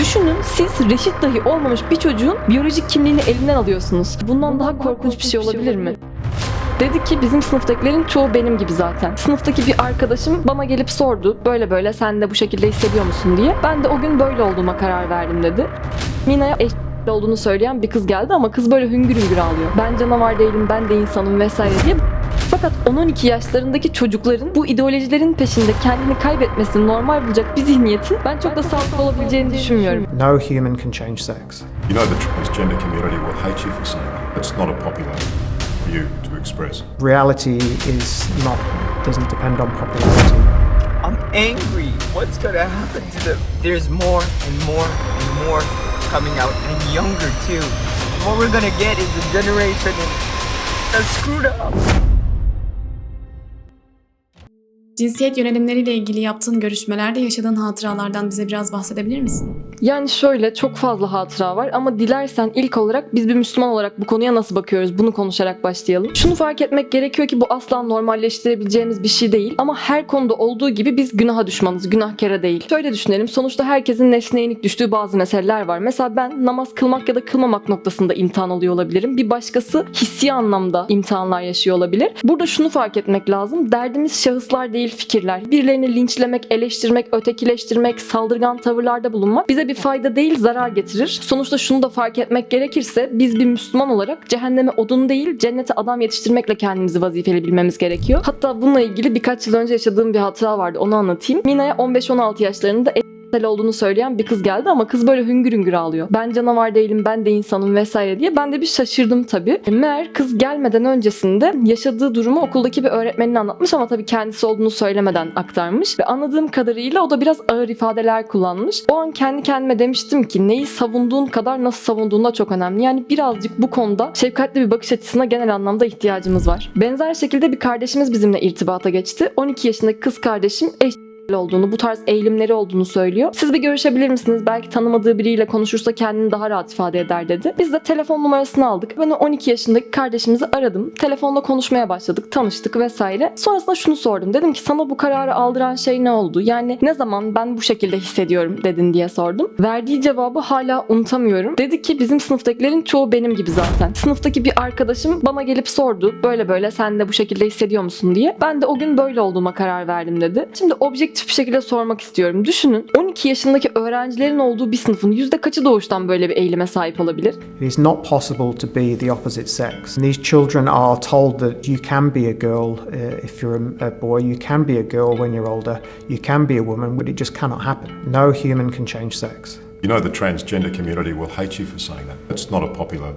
Düşünün siz reşit dahi olmamış bir çocuğun biyolojik kimliğini elinden alıyorsunuz. Bundan daha korkunç bir şey olabilir mi? Dedi ki bizim sınıftakilerin çoğu benim gibi zaten. Sınıftaki bir arkadaşım bana gelip sordu. Böyle böyle sen de bu şekilde hissediyor musun diye. Ben de o gün böyle olduğuma karar verdim dedi. Mina'ya eş olduğunu söyleyen bir kız geldi ama kız böyle hüngür hüngür ağlıyor. Ben canavar değilim, ben de insanım vesaire diye. Fakat 10-12 yaşlarındaki çocukların bu ideolojilerin peşinde kendini kaybetmesini normal bulacak bir zihniyetin ben çok da sağlıklı olabileceğini düşünmüyorum. No human can change sex. You know the transgender community will hate you for saying that. It's not a popular view to express. Reality is not doesn't depend on popularity. I'm angry. What's gonna happen to them? There's more and more and more coming out, and younger too. What we're gonna get is a generation that's screwed up. Cinsiyet yönelimleriyle ilgili yaptığın görüşmelerde yaşadığın hatıralardan bize biraz bahsedebilir misin? Yani şöyle çok fazla hatıra var ama dilersen ilk olarak biz bir Müslüman olarak bu konuya nasıl bakıyoruz bunu konuşarak başlayalım. Şunu fark etmek gerekiyor ki bu asla normalleştirebileceğimiz bir şey değil ama her konuda olduğu gibi biz günaha düşmanız, günahkara değil. Şöyle düşünelim sonuçta herkesin nesneye yenik düştüğü bazı meseleler var. Mesela ben namaz kılmak ya da kılmamak noktasında imtihan alıyor olabilirim. Bir başkası hissi anlamda imtihanlar yaşıyor olabilir. Burada şunu fark etmek lazım. Derdimiz şahıslar değil fikirler. Birilerini linçlemek, eleştirmek, ötekileştirmek, saldırgan tavırlarda bulunmak bize bir fayda değil zarar getirir. Sonuçta şunu da fark etmek gerekirse biz bir Müslüman olarak cehenneme odun değil cennete adam yetiştirmekle kendimizi vazifeli bilmemiz gerekiyor. Hatta bununla ilgili birkaç yıl önce yaşadığım bir hatıra vardı onu anlatayım. Mina'ya 15-16 yaşlarında olduğunu söyleyen bir kız geldi ama kız böyle hüngür hüngür ağlıyor. Ben canavar değilim, ben de insanım vesaire diye. Ben de bir şaşırdım tabii. Meğer kız gelmeden öncesinde yaşadığı durumu okuldaki bir öğretmenine anlatmış ama tabii kendisi olduğunu söylemeden aktarmış. Ve anladığım kadarıyla o da biraz ağır ifadeler kullanmış. O an kendi kendime demiştim ki neyi savunduğun kadar nasıl savunduğun da çok önemli. Yani birazcık bu konuda şefkatli bir bakış açısına genel anlamda ihtiyacımız var. Benzer şekilde bir kardeşimiz bizimle irtibata geçti. 12 yaşındaki kız kardeşim eş olduğunu, bu tarz eğilimleri olduğunu söylüyor. Siz bir görüşebilir misiniz? Belki tanımadığı biriyle konuşursa kendini daha rahat ifade eder dedi. Biz de telefon numarasını aldık. Ben o 12 yaşındaki kardeşimizi aradım. Telefonla konuşmaya başladık, tanıştık vesaire. Sonrasında şunu sordum. Dedim ki sana bu kararı aldıran şey ne oldu? Yani ne zaman ben bu şekilde hissediyorum dedin diye sordum. Verdiği cevabı hala unutamıyorum. Dedi ki bizim sınıftakilerin çoğu benim gibi zaten. Sınıftaki bir arkadaşım bana gelip sordu. Böyle böyle sen de bu şekilde hissediyor musun diye. Ben de o gün böyle olduğuma karar verdim dedi. Şimdi objektif bir şekilde sormak istiyorum. Düşünün 12 yaşındaki öğrencilerin olduğu bir sınıfın yüzde kaçı doğuştan böyle bir eğilime sahip olabilir? It is not possible to be the opposite sex. And these children are told that you can be a girl uh, if you're a, a boy, you can be a girl when you're older, you can be a woman, but it just cannot happen. No human can change sex. You know the transgender community will hate you for saying that. It's not a popular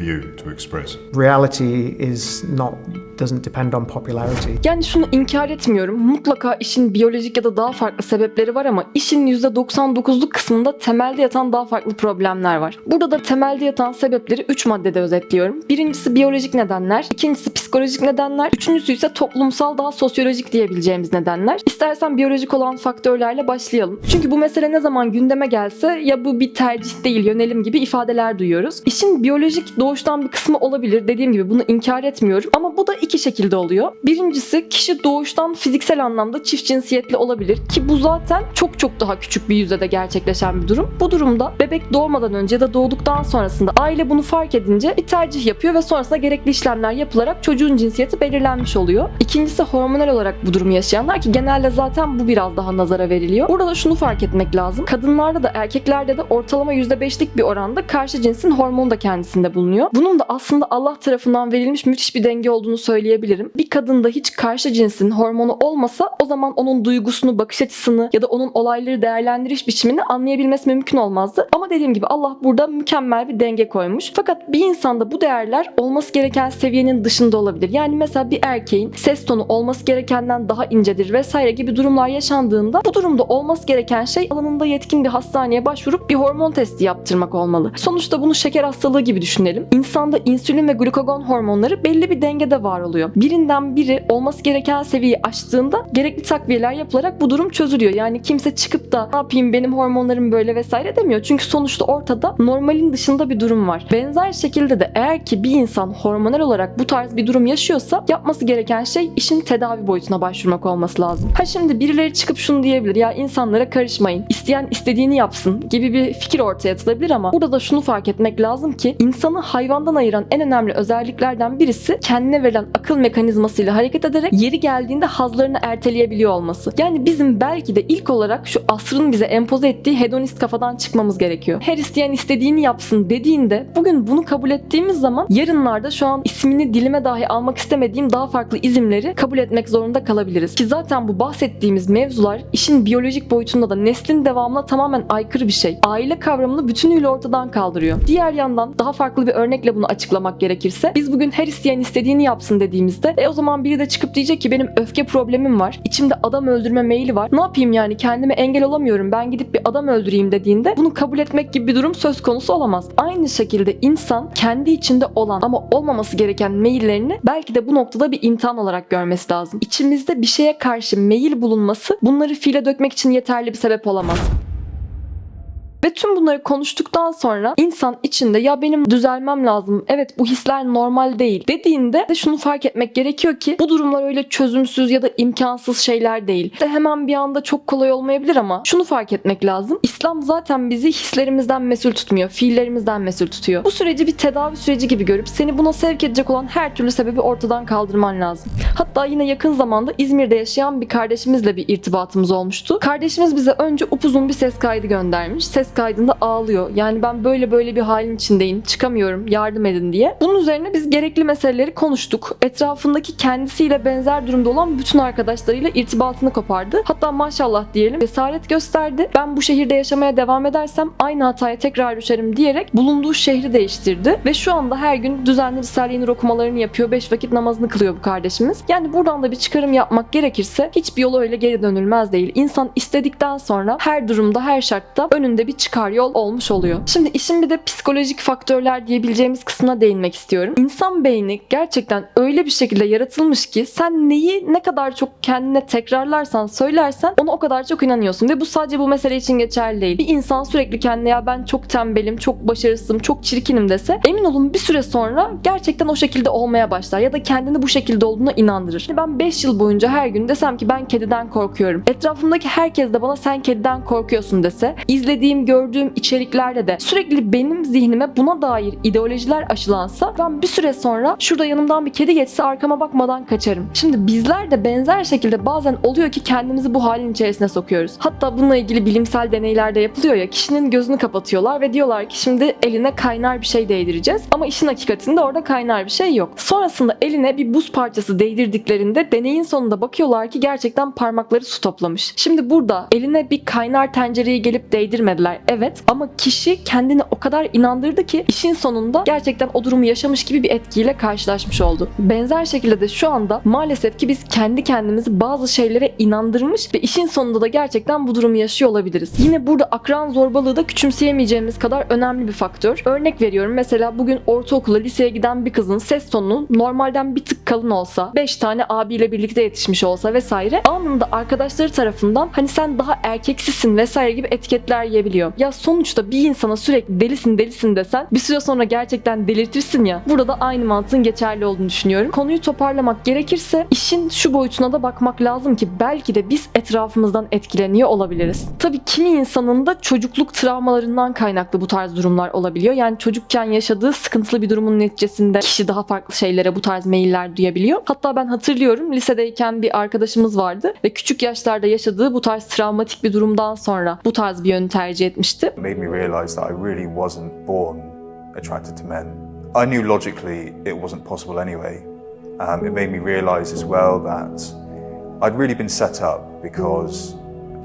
view to express. Reality is not doesn't depend on popularity. Yani şunu inkar etmiyorum. Mutlaka işin biyolojik ya da daha farklı sebepleri var ama işin %99'luk kısmında temelde yatan daha farklı problemler var. Burada da temelde yatan sebepleri 3 maddede özetliyorum. Birincisi biyolojik nedenler, ikincisi psikolojik nedenler, üçüncüsü ise toplumsal daha sosyolojik diyebileceğimiz nedenler. İstersen biyolojik olan faktörlerle başlayalım. Çünkü bu mesele ne zaman gündeme gelse ya bu bir tercih değil yönelim gibi ifadeler duyuyoruz. İşin biyolojik doğuştan bir kısmı olabilir. Dediğim gibi bunu inkar etmiyorum. Ama bu da iki şekilde oluyor. Birincisi kişi doğuştan fiziksel anlamda çift cinsiyetli olabilir ki bu zaten çok çok daha küçük bir yüzdede gerçekleşen bir durum. Bu durumda bebek doğmadan önce ya da doğduktan sonrasında aile bunu fark edince bir tercih yapıyor ve sonrasında gerekli işlemler yapılarak çocuğun cinsiyeti belirlenmiş oluyor. İkincisi hormonal olarak bu durumu yaşayanlar ki genelde zaten bu biraz daha nazara veriliyor. Burada da şunu fark etmek lazım. Kadınlarda da erkeklerde de ortalama %5'lik bir oranda karşı cinsin hormonu da kendisinde bulunuyor. Bunun da aslında Allah tarafından verilmiş müthiş bir denge olduğunu söyleyebilirim. Bir kadında hiç karşı cinsin hormonu olmasa o zaman onun duygusunu, bakış açısını ya da onun olayları değerlendiriş biçimini anlayabilmesi mümkün olmazdı. Ama dediğim gibi Allah burada mükemmel bir denge koymuş. Fakat bir insanda bu değerler olması gereken seviyenin dışında olabilir. Yani mesela bir erkeğin ses tonu olması gerekenden daha incedir vesaire gibi durumlar yaşandığında bu durumda olması gereken şey alanında yetkin bir hastaneye başvurup bir hormon testi yaptırmak olmalı. Sonuçta bunu şeker hastalığı gibi düşünelim. İnsanda insülin ve glukagon hormonları belli bir dengede var oluyor. Birinden biri olması gereken seviyeyi aştığında gerekli takviyeler yapılarak bu durum çözülüyor. Yani kimse çıkıp da ne yapayım benim hormonlarım böyle vesaire demiyor. Çünkü sonuçta ortada normalin dışında bir durum var. Benzer şekilde de eğer ki bir insan hormonal olarak bu tarz bir durum yaşıyorsa yapması gereken şey işin tedavi boyutuna başvurmak olması lazım. Ha şimdi birileri çıkıp şunu diyebilir ya insanlara karışmayın. İsteyen istediğini yapsın gibi bir fikir ortaya atılabilir ama burada da şunu fark etmek lazım ki insanı hayvandan ayıran en önemli özelliklerden birisi kendine verilen akıl mekanizmasıyla hareket ederek yeri geldiğinde hazlarını erteleyebiliyor olması. Yani bizim belki de ilk olarak şu asrın bize empoze ettiği hedonist kafadan çıkmamız gerekiyor. Her isteyen istediğini yapsın dediğinde bugün bunu kabul ettiğimiz zaman yarınlarda şu an ismini dilime dahi almak istemediğim daha farklı izimleri kabul etmek zorunda kalabiliriz. Ki zaten bu bahsettiğimiz mevzular işin biyolojik boyutunda da neslin devamına tamamen aykırı bir şey. Aile kavramını bütünüyle ortadan kaldırıyor. Diğer yandan daha farklı bir örnekle bunu açıklamak gerekirse biz bugün her isteyen istediğini yapsın dediğimizde e o zaman biri de çıkıp diyecek ki benim öfke problemim var. İçimde adam öldürme meyili var. Ne yapayım yani kendime engel olamıyorum. Ben gidip bir adam öldüreyim dediğinde bunu kabul etmek gibi bir durum söz konusu olamaz. Aynı şekilde insan kendi içinde olan ama olmaması gereken meyillerini belki de bu noktada bir imtihan olarak görmesi lazım. İçimizde bir şeye karşı meyil bulunması bunları fiile dökmek için yeterli bir sebep olamaz. Ve tüm bunları konuştuktan sonra insan içinde ya benim düzelmem lazım, evet bu hisler normal değil dediğinde de şunu fark etmek gerekiyor ki bu durumlar öyle çözümsüz ya da imkansız şeyler değil. De hemen bir anda çok kolay olmayabilir ama şunu fark etmek lazım. İslam zaten bizi hislerimizden mesul tutmuyor, fiillerimizden mesul tutuyor. Bu süreci bir tedavi süreci gibi görüp seni buna sevk edecek olan her türlü sebebi ortadan kaldırman lazım. Hatta yine yakın zamanda İzmir'de yaşayan bir kardeşimizle bir irtibatımız olmuştu. Kardeşimiz bize önce upuzun bir ses kaydı göndermiş. Ses kaydında ağlıyor. Yani ben böyle böyle bir halin içindeyim. Çıkamıyorum. Yardım edin diye. Bunun üzerine biz gerekli meseleleri konuştuk. Etrafındaki kendisiyle benzer durumda olan bütün arkadaşlarıyla irtibatını kopardı. Hatta maşallah diyelim cesaret gösterdi. Ben bu şehirde yaşamaya devam edersem aynı hataya tekrar düşerim diyerek bulunduğu şehri değiştirdi. Ve şu anda her gün düzenli Risale-i okumalarını yapıyor. Beş vakit namazını kılıyor bu kardeşimiz. Yani buradan da bir çıkarım yapmak gerekirse hiçbir yolu öyle geri dönülmez değil. İnsan istedikten sonra her durumda, her şartta önünde bir çıkar yol olmuş oluyor. Şimdi işin bir de psikolojik faktörler diyebileceğimiz kısmına değinmek istiyorum. İnsan beyni gerçekten öyle bir şekilde yaratılmış ki sen neyi ne kadar çok kendine tekrarlarsan, söylersen ona o kadar çok inanıyorsun. Ve bu sadece bu mesele için geçerli değil. Bir insan sürekli kendine ya ben çok tembelim, çok başarısızım, çok çirkinim dese emin olun bir süre sonra gerçekten o şekilde olmaya başlar ya da kendini bu şekilde olduğuna inandırır. Ben 5 yıl boyunca her gün desem ki ben kediden korkuyorum. Etrafımdaki herkes de bana sen kediden korkuyorsun dese, izlediğim, gördüğüm içeriklerde de sürekli benim zihnime buna dair ideolojiler aşılansa ben bir süre sonra şurada yanımdan bir kedi geçse arkama bakmadan kaçarım. Şimdi bizler de benzer şekilde bazen oluyor ki kendimizi bu halin içerisine sokuyoruz. Hatta bununla ilgili bilimsel deneyler de yapılıyor ya kişinin gözünü kapatıyorlar ve diyorlar ki şimdi eline kaynar bir şey değdireceğiz ama işin hakikatinde orada kaynar bir şey yok. Sonrasında eline bir buz parçası değdirdiklerinde deneyin sonunda bakıyorlar ki gerçekten parmakları su toplamış. Şimdi burada eline bir kaynar tencereyi gelip değdirmediler. Evet ama kişi kendini o kadar inandırdı ki işin sonunda gerçekten o durumu yaşamış gibi bir etkiyle karşılaşmış oldu. Benzer şekilde de şu anda maalesef ki biz kendi kendimizi bazı şeylere inandırmış ve işin sonunda da gerçekten bu durumu yaşıyor olabiliriz. Yine burada akran zorbalığı da küçümseyemeyeceğimiz kadar önemli bir faktör. Örnek veriyorum mesela bugün ortaokula liseye giden bir kızın ses tonu normalden bir tık kalın olsa, 5 tane abiyle birlikte yetişmiş olsa vesaire anında arkadaşları tarafından hani sen daha erkeksisin vesaire gibi etiketler yiyebiliyor. Ya sonuçta bir insana sürekli delisin delisin desen bir süre sonra gerçekten delirtirsin ya. Burada da aynı mantığın geçerli olduğunu düşünüyorum. Konuyu toparlamak gerekirse işin şu boyutuna da bakmak lazım ki belki de biz etrafımızdan etkileniyor olabiliriz. Tabii kimi insanın da çocukluk travmalarından kaynaklı bu tarz durumlar olabiliyor. Yani çocukken yaşadığı sıkıntılı bir durumun neticesinde kişi daha farklı şeylere bu tarz meyiller duyabiliyor. Hatta ben hatırlıyorum lisedeyken bir arkadaşımız vardı ve küçük yaşlarda yaşadığı bu tarz travmatik bir durumdan sonra bu tarz bir yönü tercih etmişti. It made me realize that I really wasn't born attracted to men. I knew logically it wasn't possible anyway. Um, it made me realize as well that I'd really been set up because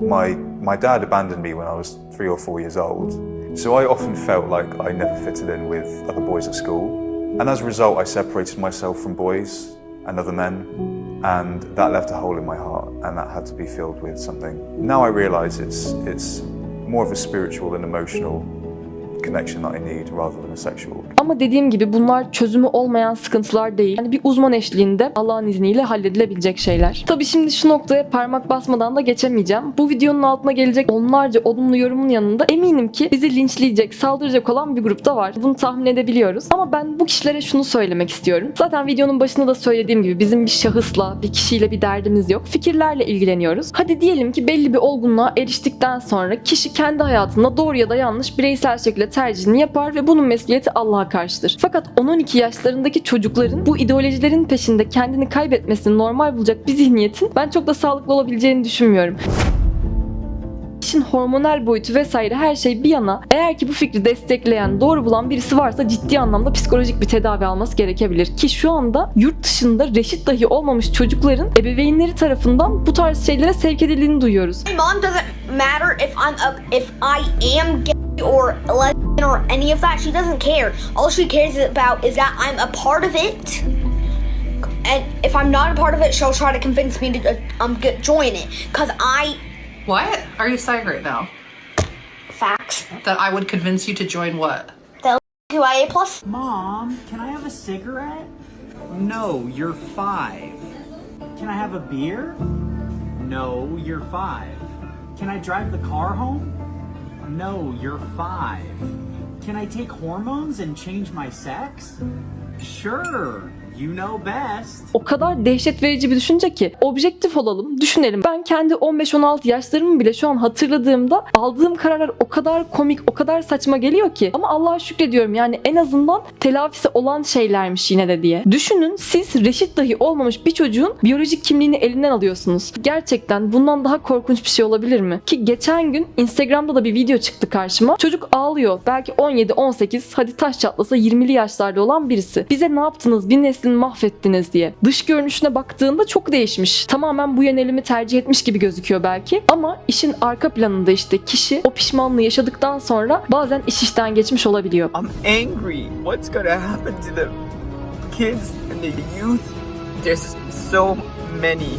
my my dad abandoned me when I was three or four years old. So I often felt like I never fitted in with other boys at school. And as a result, I separated myself from boys and other men. And that left a hole in my heart, and that had to be filled with something. Now I realize it's, it's more of a spiritual and emotional connection that I need rather than a sexual. Ama dediğim gibi bunlar çözümü olmayan sıkıntılar değil. Yani bir uzman eşliğinde Allah'ın izniyle halledilebilecek şeyler. Tabii şimdi şu noktaya parmak basmadan da geçemeyeceğim. Bu videonun altına gelecek onlarca olumlu yorumun yanında eminim ki bizi linçleyecek, saldıracak olan bir grupta var. Bunu tahmin edebiliyoruz. Ama ben bu kişilere şunu söylemek istiyorum. Zaten videonun başında da söylediğim gibi bizim bir şahısla, bir kişiyle bir derdimiz yok. Fikirlerle ilgileniyoruz. Hadi diyelim ki belli bir olgunluğa eriştikten sonra kişi kendi hayatında doğru ya da yanlış bireysel şekilde tercihini yapar ve bunun mesuliyeti Allah'a karşıdır. Fakat 10-12 yaşlarındaki çocukların bu ideolojilerin peşinde kendini kaybetmesini normal bulacak bir zihniyetin ben çok da sağlıklı olabileceğini düşünmüyorum. İşin hormonal boyutu vesaire her şey bir yana eğer ki bu fikri destekleyen, doğru bulan birisi varsa ciddi anlamda psikolojik bir tedavi alması gerekebilir. Ki şu anda yurt dışında reşit dahi olmamış çocukların ebeveynleri tarafından bu tarz şeylere sevk edildiğini duyuyoruz. Mom doesn't matter if I'm a, if I am gay or or any of that. She doesn't care. All she cares about is that I'm a part of it. And if I'm not a part of it, she'll try to convince me to uh, um get, join it. Cause I What are you saying right now? facts That I would convince you to join what? QIA plus. Mom, can I have a cigarette? No, you're five. Can I have a beer? No, you're five. Can I drive the car home? No, you're five. Can I take hormones and change my sex? Sure, you know best. O kadar dehşet verici bir düşünce ki objektif olalım, düşünelim. Ben kendi 15-16 yaşlarımı bile şu an hatırladığımda aldığım kararlar o kadar komik, o kadar saçma geliyor ki. Ama Allah'a şükrediyorum yani en azından telafisi olan şeylermiş yine de diye. Düşünün siz reşit dahi olmamış bir çocuğun biyolojik kimliğini elinden alıyorsunuz. Gerçekten bundan daha korkunç bir şey olabilir mi? Ki geçen gün Instagram'da da bir video çıktı karşıma. Çocuk ağlıyor. Belki 17-18 hadi taş çatlasa 20'li yaşlarda olan birisi. Bize ne yaptınız? Bir neslini mahvettiniz diye. Dış görünüşüne baktığında çok değişmiş. Tamamen bu yönelimi tercih etmiş gibi gözüküyor belki. Ama işin arka planında işte kişi o pişmanlığı yaşadıktan sonra bazen iş işten geçmiş olabiliyor. I'm angry. What's gonna happen to the kids and the youth? There's so many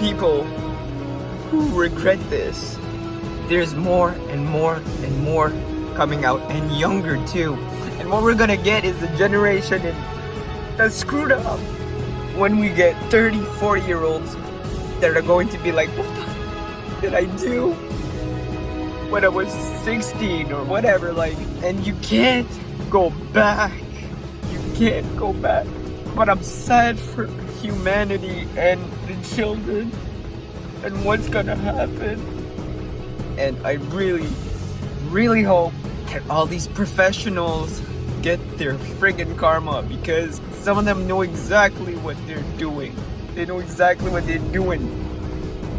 people who regret this. There's more and more and more coming out, and younger too. And what we're gonna get is a generation in- that's screwed up. When we get 30, 40 year olds that are going to be like, what the did I do? when I was 16 or whatever, like, and you can't go back. You can't go back. But I'm sad for humanity and the children and what's gonna happen. And I really, really hope that all these professionals get their friggin' karma because some of them know exactly what they're doing. They know exactly what they're doing.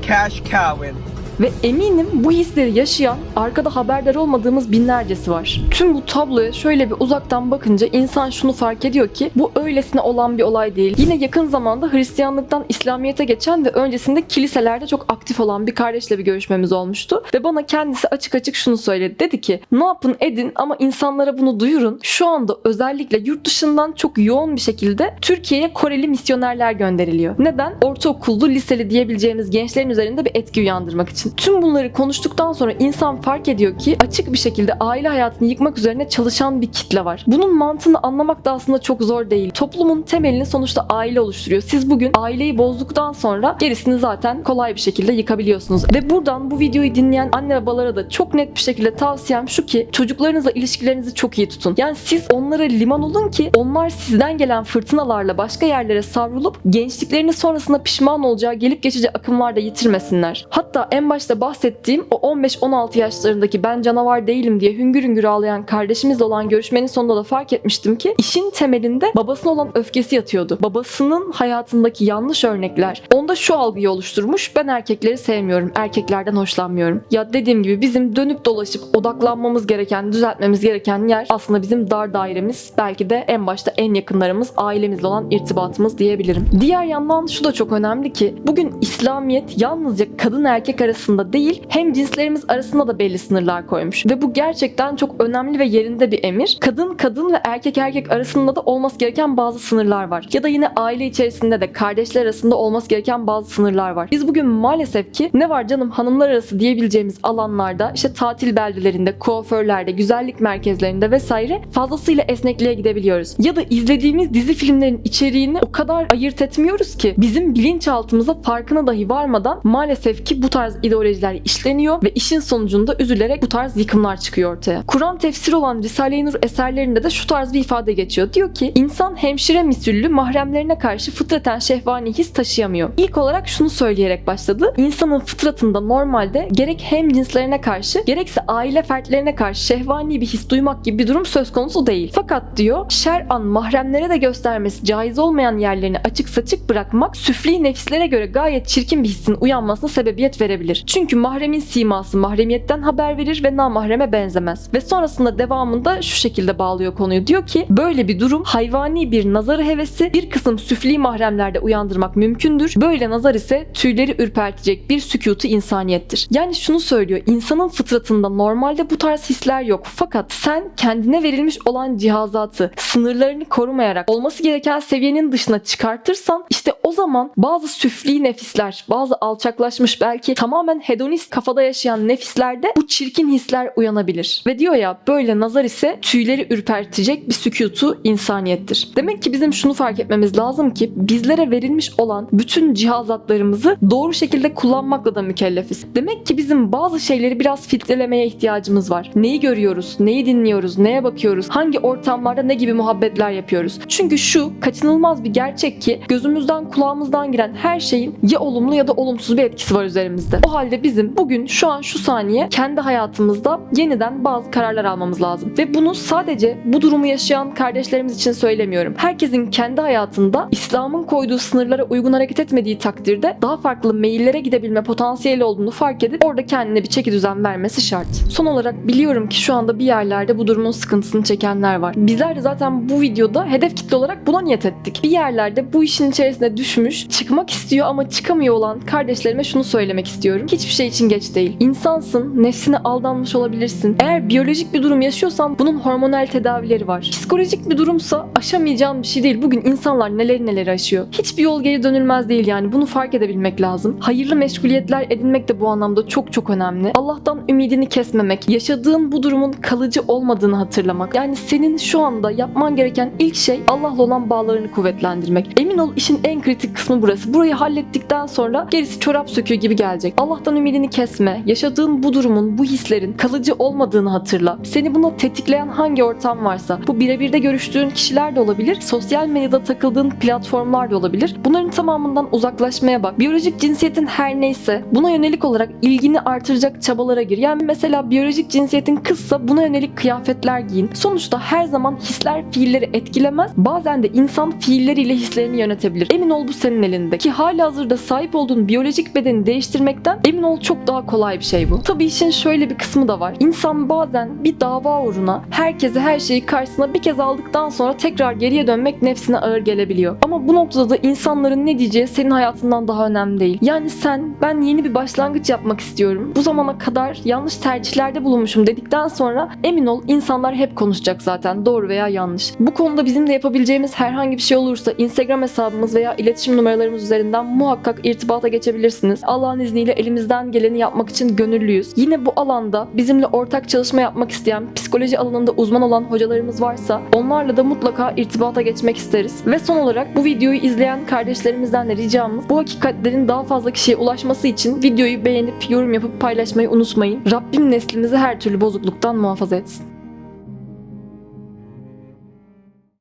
Cash cowing. Ve eminim bu hisleri yaşayan, arkada haberdar olmadığımız binlercesi var. Tüm bu tabloya şöyle bir uzaktan bakınca insan şunu fark ediyor ki bu öylesine olan bir olay değil. Yine yakın zamanda Hristiyanlıktan İslamiyet'e geçen ve öncesinde kiliselerde çok aktif olan bir kardeşle bir görüşmemiz olmuştu. Ve bana kendisi açık açık şunu söyledi. Dedi ki ne yapın edin ama insanlara bunu duyurun. Şu anda özellikle yurt dışından çok yoğun bir şekilde Türkiye'ye Koreli misyonerler gönderiliyor. Neden? Ortaokullu, liseli diyebileceğimiz gençlerin üzerinde bir etki uyandırmak için. Tüm bunları konuştuktan sonra insan fark ediyor ki açık bir şekilde aile hayatını yıkmak üzerine çalışan bir kitle var. Bunun mantığını anlamak da aslında çok zor değil. Toplumun temelini sonuçta aile oluşturuyor. Siz bugün aileyi bozduktan sonra gerisini zaten kolay bir şekilde yıkabiliyorsunuz. Ve buradan bu videoyu dinleyen anne babalara da çok net bir şekilde tavsiyem şu ki çocuklarınızla ilişkilerinizi çok iyi tutun. Yani siz onlara liman olun ki onlar sizden gelen fırtınalarla başka yerlere savrulup gençliklerini sonrasında pişman olacağı gelip geçici akımlarda yitirmesinler. Hatta en başta bahsettiğim o 15-16 yaşlarındaki ben canavar değilim diye hüngür hüngür ağlayan kardeşimizle olan görüşmenin sonunda da fark etmiştim ki işin temelinde babasına olan öfkesi yatıyordu. Babasının hayatındaki yanlış örnekler onda şu algıyı oluşturmuş. Ben erkekleri sevmiyorum. Erkeklerden hoşlanmıyorum. Ya dediğim gibi bizim dönüp dolaşıp odaklanmamız gereken, düzeltmemiz gereken yer aslında bizim dar dairemiz. Belki de en başta en yakınlarımız, ailemizle olan irtibatımız diyebilirim. Diğer yandan şu da çok önemli ki bugün İslamiyet yalnızca kadın erkek arasında arasında değil hem cinslerimiz arasında da belli sınırlar koymuş. Ve bu gerçekten çok önemli ve yerinde bir emir. Kadın kadın ve erkek erkek arasında da olması gereken bazı sınırlar var. Ya da yine aile içerisinde de kardeşler arasında olması gereken bazı sınırlar var. Biz bugün maalesef ki ne var canım hanımlar arası diyebileceğimiz alanlarda işte tatil beldelerinde, kuaförlerde, güzellik merkezlerinde vesaire fazlasıyla esnekliğe gidebiliyoruz. Ya da izlediğimiz dizi filmlerin içeriğini o kadar ayırt etmiyoruz ki bizim bilinçaltımıza farkına dahi varmadan maalesef ki bu tarz ideolojiler işleniyor ve işin sonucunda üzülerek bu tarz yıkımlar çıkıyor ortaya. Kur'an tefsiri olan Risale-i Nur eserlerinde de şu tarz bir ifade geçiyor. Diyor ki insan hemşire misüllü mahremlerine karşı fıtraten şehvani his taşıyamıyor. İlk olarak şunu söyleyerek başladı. İnsanın fıtratında normalde gerek hem cinslerine karşı gerekse aile fertlerine karşı şehvani bir his duymak gibi bir durum söz konusu değil. Fakat diyor şer'an mahremlere de göstermesi caiz olmayan yerlerini açık saçık bırakmak süfli nefislere göre gayet çirkin bir hissin uyanmasına sebebiyet verebilir. Çünkü mahremin siması mahremiyetten haber verir ve namahreme benzemez. Ve sonrasında devamında şu şekilde bağlıyor konuyu. Diyor ki böyle bir durum hayvani bir nazarı hevesi bir kısım süfli mahremlerde uyandırmak mümkündür. Böyle nazar ise tüyleri ürpertecek bir sükutu insaniyettir. Yani şunu söylüyor. insanın fıtratında normalde bu tarz hisler yok. Fakat sen kendine verilmiş olan cihazatı sınırlarını korumayarak olması gereken seviyenin dışına çıkartırsan işte o zaman bazı süfli nefisler, bazı alçaklaşmış belki tamamen hedonist kafada yaşayan nefislerde bu çirkin hisler uyanabilir. Ve diyor ya böyle nazar ise tüyleri ürpertecek bir sükutu insaniyettir. Demek ki bizim şunu fark etmemiz lazım ki bizlere verilmiş olan bütün cihazatlarımızı doğru şekilde kullanmakla da mükellefiz. Demek ki bizim bazı şeyleri biraz filtrelemeye ihtiyacımız var. Neyi görüyoruz, neyi dinliyoruz, neye bakıyoruz, hangi ortamlarda ne gibi muhabbetler yapıyoruz. Çünkü şu kaçınılmaz bir gerçek ki gözümüzden kulağımızdan giren her şeyin ya olumlu ya da olumsuz bir etkisi var üzerimizde. O halde bizim bugün şu an şu saniye kendi hayatımızda yeniden bazı kararlar almamız lazım. Ve bunu sadece bu durumu yaşayan kardeşlerimiz için söylemiyorum. Herkesin kendi hayatında İslam'ın koyduğu sınırlara uygun hareket etmediği takdirde daha farklı meyillere gidebilme potansiyeli olduğunu fark edip orada kendine bir çeki düzen vermesi şart. Son olarak biliyorum ki şu anda bir yerlerde bu durumun sıkıntısını çekenler var. Bizler de zaten bu videoda hedef kitle olarak buna niyet ettik. Bir yerlerde bu işin içerisine düşmüş, çıkmak istiyor ama çıkamıyor olan kardeşlerime şunu söylemek istiyorum. Hiçbir şey için geç değil. İnsansın, nefsine aldanmış olabilirsin. Eğer biyolojik bir durum yaşıyorsan bunun hormonal tedavileri var. Psikolojik bir durumsa aşamayacağın bir şey değil. Bugün insanlar neler neler aşıyor. Hiçbir yol geri dönülmez değil yani. Bunu fark edebilmek lazım. Hayırlı meşguliyetler edinmek de bu anlamda çok çok önemli. Allah'tan ümidini kesmemek, yaşadığın bu durumun kalıcı olmadığını hatırlamak. Yani senin şu anda yapman gereken ilk şey Allah'la olan bağlarını kuvvetlendirmek. Emin ol işin en kritik kısmı burası. Burayı hallettikten sonra gerisi çorap söküğü gibi gelecek. Allah'tan ümidini kesme. Yaşadığın bu durumun, bu hislerin kalıcı olmadığını hatırla. Seni buna tetikleyen hangi ortam varsa, bu birebir de görüştüğün kişiler de olabilir, sosyal medyada takıldığın platformlar da olabilir. Bunların tamamından uzaklaşmaya bak. Biyolojik cinsiyetin her neyse buna yönelik olarak ilgini artıracak çabalara gir. Yani mesela biyolojik cinsiyetin kızsa buna yönelik kıyafetler giyin. Sonuçta her zaman hisler fiilleri etkilemez. Bazen de insan fiilleriyle hislerini yönetebilir. Emin ol bu senin elinde. Ki hali hazırda sahip olduğun biyolojik bedeni değiştirmekten emin ol çok daha kolay bir şey bu. Tabii işin şöyle bir kısmı da var. İnsan bazen bir dava uğruna herkese her şeyi karşısına bir kez aldıktan sonra tekrar geriye dönmek nefsine ağır gelebiliyor. Ama bu noktada da insanların ne diyeceği senin hayatından daha önemli değil. Yani sen ben yeni bir başlangıç yapmak istiyorum. Bu zamana kadar yanlış tercihlerde bulunmuşum dedikten sonra emin ol insanlar hep konuşacak zaten doğru veya yanlış. Bu konuda bizim de yapabileceğimiz herhangi bir şey olursa Instagram hesabımız veya iletişim numaralarımız üzerinden muhakkak irtibata geçebilirsiniz. Allah'ın izniyle elimizden geleni yapmak için gönüllüyüz. Yine bu alanda bizimle ortak çalışma yapmak isteyen, psikoloji alanında uzman olan hocalarımız varsa onlarla da mutlaka irtibata geçmek isteriz. Ve son olarak bu videoyu izleyen kardeşlerimizden de ricamız bu hakikatlerin daha fazla kişiye ulaşması için videoyu beğenip yorum yapıp paylaşmayı unutmayın. Rabbim neslimizi her türlü bozukluktan muhafaza etsin.